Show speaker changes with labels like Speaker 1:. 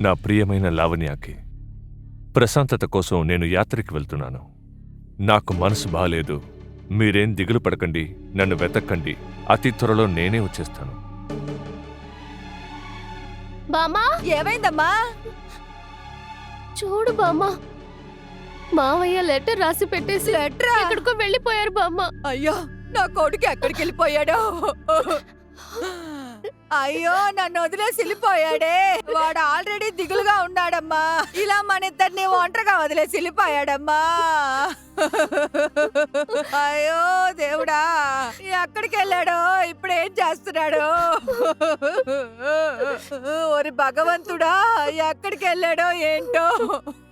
Speaker 1: నా ప్రియమైన లావణ్యకి. ప్రశాంతత కోసం నేను యాత్రకి వెళ్తున్నాను. నాకు మనసు బాలేదు. మీరేం దిగులు పడకండి నన్ను వెతక్కండి. అతి త్వరలో నేనే వచ్చేస్తాను.
Speaker 2: బామ్మా!
Speaker 3: ఏమైందమ్మా?
Speaker 2: చూడు బామ్మా. మావయ్య లెటర్ రాసి పెట్టేసి
Speaker 3: లెటరా?
Speaker 2: ఎక్కడికో వెళ్ళిపోయారు బామ్మ.
Speaker 3: అయ్యో నా కొడుకు ఎక్కడికి వెళ్ళిపోయాడు? అయ్యో నన్ను వదిలేసి వెళ్ళిపోయాడే. వాడు ఆల్రెడీ దిగులుగా ఉన్నాడమ్మా. ఇలా మన ఇద్దరిని ఒంటరిగా వదిలేసి వెళ్ళిపోయాడమ్మా. అయ్యో దేవుడా ఎక్కడికి వెళ్ళాడో ఇప్పుడు ఏం చేస్తున్నాడు? ఒరి భగవంతుడా ఎక్కడికి వెళ్ళాడో ఏంటో?